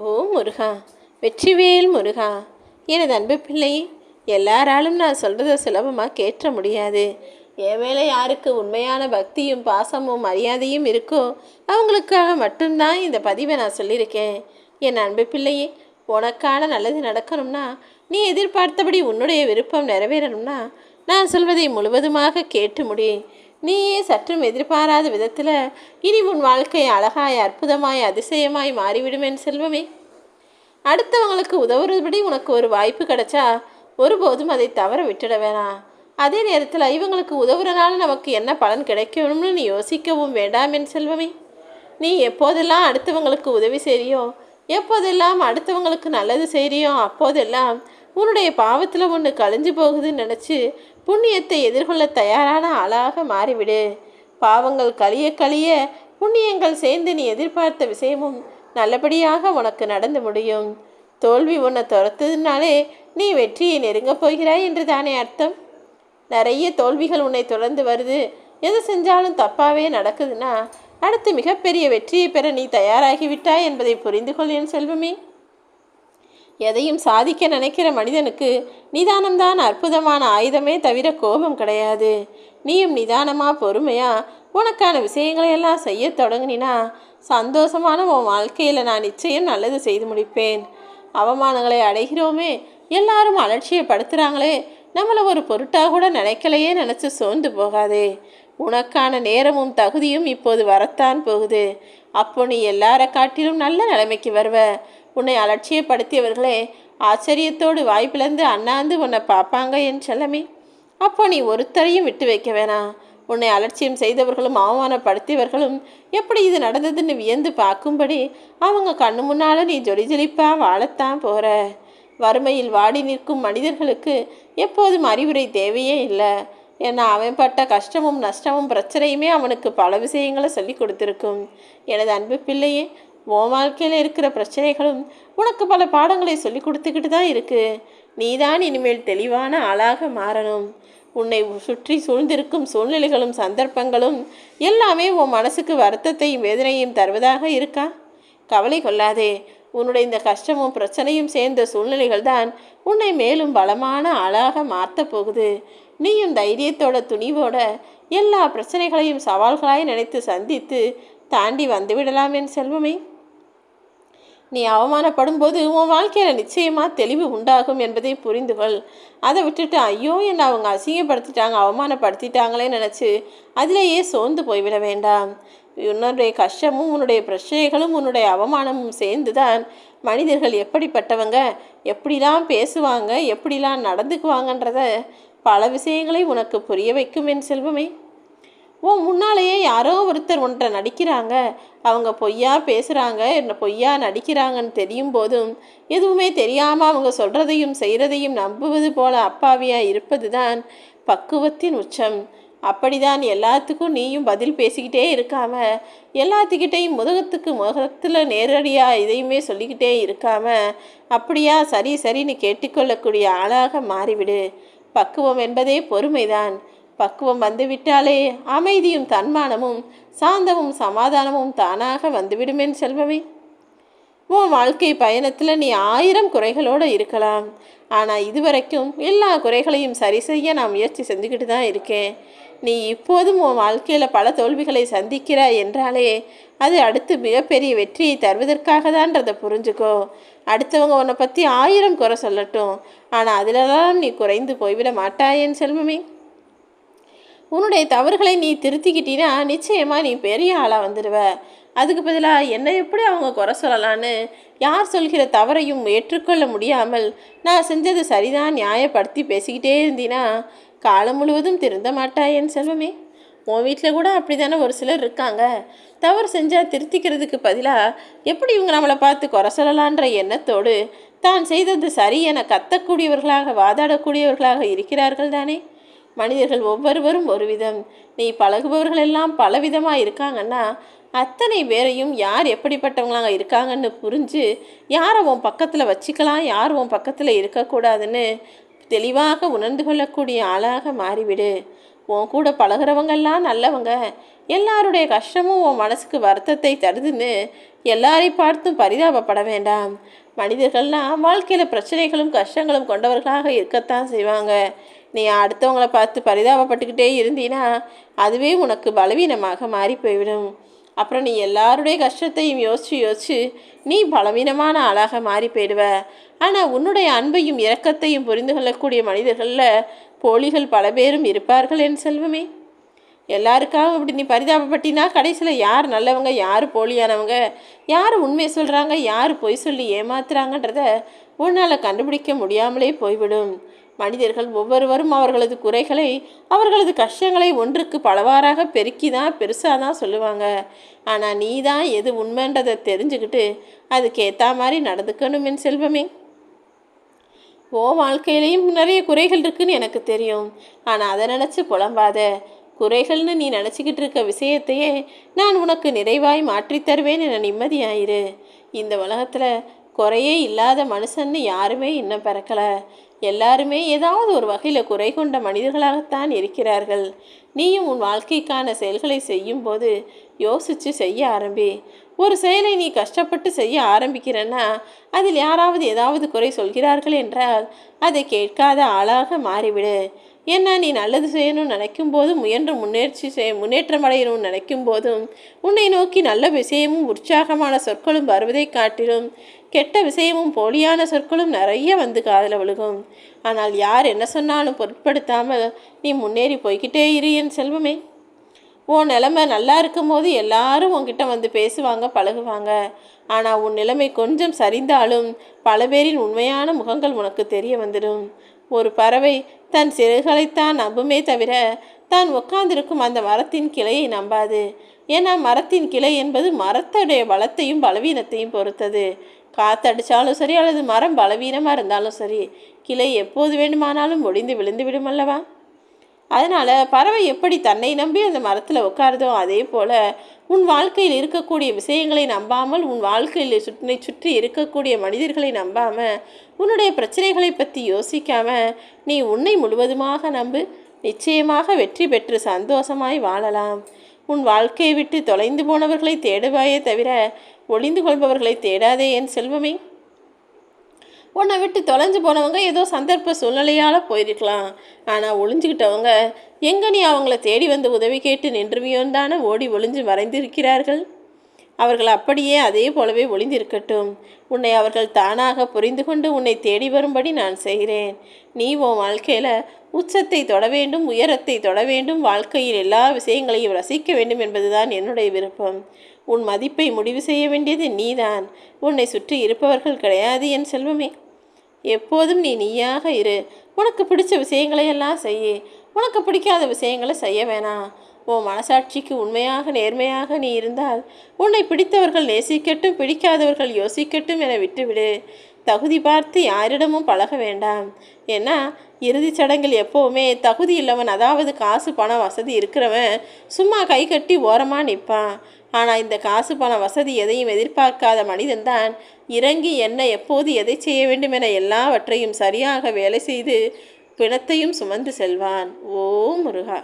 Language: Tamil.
ஓ முருகா வெற்றிவேல் முருகா எனது அன்பு பிள்ளை எல்லாராலும் நான் சொல்கிறத சுலபமாக கேட்ட முடியாது. என் மேலே யாருக்கு உண்மையான பக்தியும் பாசமும் மரியாதையும் இருக்கோ அவங்களுக்காக மட்டும்தான் இந்த பதிவை நான் சொல்லியிருக்கேன். என் அன்பு பிள்ளையே உனக்கான நல்லது நடக்கணும்னா நீ எதிர்பார்த்தபடி உன்னுடைய விருப்பம் நிறைவேறணும்னா நான் சொல்வதை முழுவதுமாக கேட்டு முடி நீயே சற்றும் எதிர்பாராத விதத்தில் இனி உன் வாழ்க்கை அழகாய் அற்புதமாய் அதிசயமாய் மாறிவிடும் என் செல்வமே. அடுத்தவங்களுக்கு உதவுறபடி உனக்கு ஒரு வாய்ப்பு கிடைச்சா ஒருபோதும் அதை தவற விட்டுட வேணாம். அதே நேரத்தில் இவங்களுக்கு உதவுறனால நமக்கு என்ன பலன் கிடைக்கணும்னு நீ யோசிக்கவும் வேண்டாம் என் செல்வமே. நீ எப்போதெல்லாம் அடுத்தவங்களுக்கு உதவி செய்கிறியோ எப்போதெல்லாம் அடுத்தவங்களுக்கு நல்லது செய்கிறியோ அப்போதெல்லாம் உன்னுடைய பாவத்தில் ஒன்று கழிஞ்சு போகுதுன்னு நினச்சி புண்ணியத்தை எதிர்கொள்ள தயாரான ஆளாக மாறிவிடு. பாவங்கள் கழிய கழிய புண்ணியங்கள் சேர்ந்து நீ எதிர்பார்த்த விஷயமும் நல்லபடியாக உனக்கு நடந்து முடியும். தோல்வி உன்னை துரத்துதுனாலே நீ வெற்றியை நெருங்கப் போகிறாய் என்று தானே அர்த்தம்? நிறைய தோல்விகள் உன்னை தொடர்ந்து வருது. எது செஞ்சாலும் தப்பாகவே நடக்குதுன்னா அடுத்து மிகப்பெரிய வெற்றியை பெற நீ தயாராகிவிட்டாய் என்பதை புரிந்து கொள்ளேன் செல்வமே. எதையும் சாதிக்க நினைக்கிற மனிதனுக்கு நிதானம்தான் அற்புதமான ஆயுதமே தவிர கோபம் கிடையாது. நீயும் நிதானமாக பொறுமையாக உனக்கான விஷயங்களையெல்லாம் செய்ய தொடங்கினா சந்தோஷமான உன் வாழ்க்கையில் நான் நிச்சயம் நல்லது செய்து முடிப்பேன். அவமானங்களை அடைகிறோமே எல்லாரும் அலட்சியப்படுத்துகிறாங்களே நம்மளை ஒரு பொருட்டாக கூட நினைக்கலையே நினச்சி சோர்ந்து போகாதே. உனக்கான நேரமும் தகுதியும் இப்போது வரத்தான் போகுது. அப்போ நீ எல்லார காட்டிலும் நல்ல நிலைமைக்கு வருவ. உன்னை அலட்சியப்படுத்தியவர்களே ஆச்சரியத்தோடு வாய்ப்பிழந்து அண்ணாந்து உன்னை பார்ப்பாங்க என் செல்லமே. அப்போ நீ ஒருத்தரையும் விட்டு வைக்க வேணாம் உன்னை அலட்சியம் செய்தவர்களும் அவமானப்படுத்தியவர்களும் எப்படி இது நடந்ததுன்னு வியந்து பார்க்கும்படி அவங்க கண்ணு முன்னால் நீ ஜொலி ஜொலிப்பா வாழத்தான் போகிற வறுமையில் வாடி நிற்கும் மனிதர்களுக்கு எப்போதும் அறிவுரை தேவையே இல்லை. ஏன்னா அவன் பட்ட கஷ்டமும் நஷ்டமும் பிரச்சனையுமே அவனுக்கு பல விஷயங்களை சொல்லி கொடுத்துருக்கும். எனது அன்பு பிள்ளையே உன் வாழ்க்கையில் இருக்கிற பிரச்சனைகளும் உனக்கு பல பாடங்களை சொல்லி கொடுத்துக்கிட்டு தான் இருக்கு. நீதான் இனிமேல் தெளிவான ஆளாக மாறணும். உன்னை சுற்றி சூழ்ந்திருக்கும் சூழ்நிலைகளும் சந்தர்ப்பங்களும் எல்லாமே உன் மனசுக்கு வருத்தத்தையும் வேதனையும் தருவதாக இருக்கா? கவலை கொள்ளாதே. உன்னுடைய இந்த கஷ்டமும் பிரச்சனையும் சேர்ந்த சூழ்நிலைகள் தான் உன்னை மேலும் பலமான ஆளாக மாற்றப் போகுது. நீயும் தைரியத்தோட துணிவோட எல்லா பிரச்சனைகளையும் சவால்களாய் நினைத்து சந்தித்து தாண்டி வந்துவிடலாம் என் செல்வமே. நீ அவமானப்படும் போது உன் வாழ்க்கையில் நிச்சயமாக தெளிவு உண்டாகும் என்பதை புரிந்து கொள் அதை விட்டுட்டு ஐயோ என்னை அவங்க அசிங்கப்படுத்திட்டாங்க அவமானப்படுத்திட்டாங்களே நினச்சி அதிலேயே சோர்ந்து போய்விட வேண்டாம். உன்னுடைய கஷ்டமும் உன்னுடைய பிரச்சனைகளும் உன்னுடைய அவமானமும் சேர்ந்து தான் மனிதர்கள் எப்படிப்பட்டவங்க எப்படிலாம் பேசுவாங்க எப்படிலாம் நடந்துக்குவாங்கன்றத பல விஷயங்களை உனக்கு புரிய வைக்கும் என் செல்வமே. உன் முன்னாலேயே யாரோ ஒருத்தர் ஒன்றை நடிக்கிறாங்க. அவங்க பொய்யா பேசுகிறாங்க என்ன பொய்யா நடிக்கிறாங்கன்னு தெரியும் போதும் எதுவுமே தெரியாமல் அவங்க சொல்கிறதையும் செய்கிறதையும் நம்புவது போல அப்பாவியாக இருப்பது தான் பக்குவத்தின் உச்சம். அப்படிதான் எல்லாத்துக்கும் நீயும் பதில் பேசிக்கிட்டே இருக்காம எல்லாத்துக்கிட்டையும் முதுகத்துக்கு முகத்தில் நேரடியாக இதையுமே சொல்லிக்கிட்டே இருக்காம அப்படியா சரி சரின்னு கேட்டுக்கொள்ளக்கூடிய ஆளாக மாறிவிடு. பக்குவம் என்பதே பொறுமைதான். பக்குவம் வந்துவிட்டாலே அமைதியும் தன்மானமும் சாந்தமும் சமாதானமும் தானாக வந்துவிடுமேன் செல்பவி உன் வாழ்க்கை பயணத்தில் நீ ஆயிரம் குறைகளோடு இருக்கலாம். ஆனால் இதுவரைக்கும் எல்லா குறைகளையும் சரி செய்ய நான் முயற்சி செஞ்சுக்கிட்டு தான் இருக்கேன். நீ இப்போதும் உன் வாழ்க்கையில் பல தோல்விகளை சந்திக்கிறாய் என்றாலே அது அடுத்து மிகப்பெரிய வெற்றியை தருவதற்காக தான்றதை புரிஞ்சுக்கோ. அடுத்தவங்க உன்னை பற்றி ஆயிரம் குறை சொல்லட்டும். ஆனால் அதிலெல்லாம் நீ குறைந்து போய்விட மாட்டாயேன் செல்வமே. உன்னுடைய தவறுகளை நீ திருத்திக்கிட்டீன்னா நிச்சயமாக நீ பெரிய ஆளாக வந்துடுவ அதுக்கு பதிலாக என்னை எப்படி அவங்க குறை சொல்லலான்னு யார் சொல்கிற தவறையும் ஏற்றுக்கொள்ள முடியாமல் நான் செஞ்சது சரிதான் நியாயப்படுத்தி பேசிக்கிட்டே இருந்தீன்னா காலம் முழுவதும் திருந்த மாட்டாய் என் செல்வமே. உன் வீட்டில் கூட அப்படி தானே ஒரு சிலர் இருக்காங்க. தவறு செஞ்சால் திருத்திக்கிறதுக்கு பதிலாக எப்படி இவங்க நம்மளை பார்த்து குறை சொல்லலான்ற எண்ணத்தோடு தான் செய்தது சரி என கத்தக்கூடியவர்களாக வாதாடக்கூடியவர்களாக இருக்கிறார்கள் தானே. மனிதர்கள் ஒவ்வொருவரும் ஒரு விதம் நீ பழகுபவர்கள் எல்லாம் பலவிதமாக இருக்காங்கன்னா அத்தனை பேரையும் யார் எப்படிப்பட்டவங்களாக இருக்காங்கன்னு புரிஞ்சு யாரை உன் பக்கத்தில் வச்சுக்கலாம் யார் உன் பக்கத்தில் இருக்கக்கூடாதுன்னு தெளிவாக உணர்ந்து கொள்ளக்கூடிய ஆளாக மாறிவிடு. உன் கூட பழகிறவங்கெல்லாம் நல்லவங்க. எல்லாருடைய கஷ்டமும் உன் மனசுக்கு வருத்தத்தை தருதுன்னு எல்லாரையும் பார்த்தும் பரிதாபப்பட வேண்டாம். மனிதர்கள்லாம் வாழ்க்கையில் பிரச்சனைகளும் கஷ்டங்களும் கொண்டவர்களாக இருக்கத்தான் செய்வாங்க. நீ அடுத்தவங்களை பார்த்து பரிதாபப்பட்டுக்கிட்டே இருந்தீன்னா அதுவே உனக்கு பலவீனமாக மாறி போய்விடும் அப்புறம் நீ எல்லாருடைய கஷ்டத்தையும் யோசிச்சு யோசிச்சு நீ பலவீனமான ஆளாக மாறி போயிடுவ ஆனால் உன்னுடைய அன்பையும் இரக்கத்தையும் புரிந்து கொள்ளக்கூடிய மனிதர்களில் போலிகள் பல பேரும் இருப்பார்கள் என் செல்வமே. எல்லாருக்காகவும் இப்படி நீ பரிதாபப்பட்டினா கடைசியில் யார் நல்லவங்க யார் போலியானவங்க யார் உண்மை சொல்கிறாங்க யார் பொய் சொல்லி ஏமாத்துறாங்கன்றத உன்னால் கண்டுபிடிக்க முடியாமலே போய்விடும். மனிதர்கள் ஒவ்வொருவரும் அவர்களது குறைகளை அவர்களது கஷ்டங்களை ஒன்றுக்கு பலவாறாக பெருக்கி தான் பெருசாக தான் சொல்லுவாங்க. ஆனால் நீ தான் எது உண்மைன்றதை தெரிஞ்சுக்கிட்டு அதுக்கேற்ற மாதிரி நடந்துக்கணும் என் செல்வமே. ஓ வாழ்க்கையிலையும் நிறைய குறைகள் இருக்குன்னு எனக்கு தெரியும். ஆனால் அதை நினச்சி புலம்பாத. குறைகள்னு நீ நினச்சிக்கிட்டு இருக்க விஷயத்தையே நான் உனக்கு நிறைவாய் மாற்றித் தருவேன் என நிம்மதியாயிரு. இந்த உலகத்தில் குறையே இல்லாத மனுஷன்னு யாருமே இன்னும் பிறக்கலை. எல்லாருமே ஏதாவது ஒரு வகையில் குறை கொண்ட மனிதர்களாகத்தான் இருக்கிறார்கள். நீயும் உன் வாழ்க்கைக்கான செயல்களை செய்யும்போது யோசித்து செய்ய ஆரம்பி. ஒரு செயலை நீ கஷ்டப்பட்டு செய்ய ஆரம்பிக்கிறன்னா அதில் யாராவது ஏதாவது குறை சொல்கிறார்கள் என்றால் அதை கேட்காத ஆளாக மாறிவிடு. ஏன்னா நீ நல்லது செய்யணும்னு நினைக்கும் போதும் முயன்ற முன்னேற்சி செய் முன்னேற்றம் அடையணும்னு நினைக்கும் போதும் உன்னை நோக்கி நல்ல விஷயமும் உற்சாகமான சொற்களும் வருவதை காட்டிலும் கெட்ட விஷயமும் போலியான சொற்களும் நிறைய வந்து காதில் விழுகும். ஆனால் யார் என்ன சொன்னாலும் பொருட்படுத்தாமல் நீ முன்னேறி போய்கிட்டே இரு என் செல்வமே. உன் நிலைமை நல்லா இருக்கும் போது எல்லாரும் உன்கிட்ட வந்து பேசுவாங்க பழகுவாங்க. ஆனால் உன் நிலைமை கொஞ்சம் சரிந்தாலும் பல பேரின் உண்மையான முகங்கள் உனக்கு தெரிய வந்துடும். ஒரு பறவை தன் சிறகுகளைத்தான் நம்புமே தவிர தான் உட்கார்ந்திருக்கும் அந்த மரத்தின் கிளையை நம்பாது. ஏன்னா மரத்தின் கிளை என்பது மரத்துடைய பலத்தையும் பலவீனத்தையும் பொறுத்தது. காத்தடிச்சாலும் சரி அல்லது மரம் பலவீனமாக இருந்தாலும் சரி கிளை எப்போது வேண்டுமானாலும் ஒடிந்து விழுந்து விடும் அல்லவா? அதனால் பறவை எப்படி தன்னை நம்பி அந்த மரத்தில் உட்காருதோ அதே போல் உன் வாழ்க்கையில் இருக்கக்கூடிய விஷயங்களை நம்பாமல் உன் வாழ்க்கையில் சுற்றி சுற்றி இருக்கக்கூடிய மனிதர்களை நம்பாமல் உன்னுடைய பிரச்சனைகளை பற்றி யோசிக்காமல் நீ உன்னை முழுவதுமாக நம்பு. நிச்சயமாக வெற்றி பெற்று சந்தோஷமாய் வாழலாம். உன் வாழ்க்கையை விட்டு தொலைந்து போனவர்களை தேடுவாயே தவிர ஒளிந்து கொள்பவர்களை தேடாதே என் செல்வமே. உன்னை விட்டு தொலைஞ்சு போனவங்க ஏதோ சந்தர்ப்ப சூழ்நிலையால் போயிருக்கலாம். ஆனால் ஒளிஞ்சுக்கிட்டவங்க எங்கே நீ அவங்கள தேடி வந்து உதவி கேட்டு நின்றுவியோன் தானே ஓடி ஒளிஞ்சு மறைந்திருக்கிறார்கள் அவர்கள் அப்படியே அதே போலவே ஒளிந்திருக்கட்டும். உன்னை அவர்கள் தானாக புரிந்து கொண்டு உன்னை தேடி வரும்படி நான் செய்கிறேன். நீ உன் வாழ்க்கையில் உச்சத்தை தொட வேண்டும் உயரத்தை தொட வேண்டும் வாழ்க்கையில் எல்லா விஷயங்களையும் ரசிக்க வேண்டும் என்பதுதான் என்னுடைய விருப்பம். உன் மதிப்பை முடிவு செய்ய வேண்டியது நீதான். உன்னை சுற்றி இருப்பவர்கள் கிடையாது என் செல்வமே. எப்போதும் நீ நீயாக இரு. உனக்கு பிடிச்ச விஷயங்களை எல்லாம் செய் உனக்கு பிடிக்காத விஷயங்களை செய்ய வேணாம் உன் மனசாட்சிக்கு உண்மையாக நேர்மையாக நீ இருந்தால் உன்னை பிடித்தவர்கள் நேசிக்கட்டும் பிடிக்காதவர்கள் யோசிக்கட்டும் என விட்டுவிடு. தகுதி பார்த்து யாரிடமும் பழக வேண்டாம். ஏன்னா இறுதிச் சடங்கில் எப்போவுமே தகுதி இல்லவன் அதாவது காசு பணம் வசதி இருக்கிறவன் சும்மா கை கட்டி ஓரமாக நிற்பான் ஆனால் இந்த காசு பண வசதி எதையும் எதிர்பார்க்காத மனிதன்தான் இறங்கி என்ன எப்போது எதை செய்ய வேண்டும் என எல்லாவற்றையும் சரியாக வேலை செய்து பிணத்தையும் சுமந்து செல்வான். ஓ முருகா!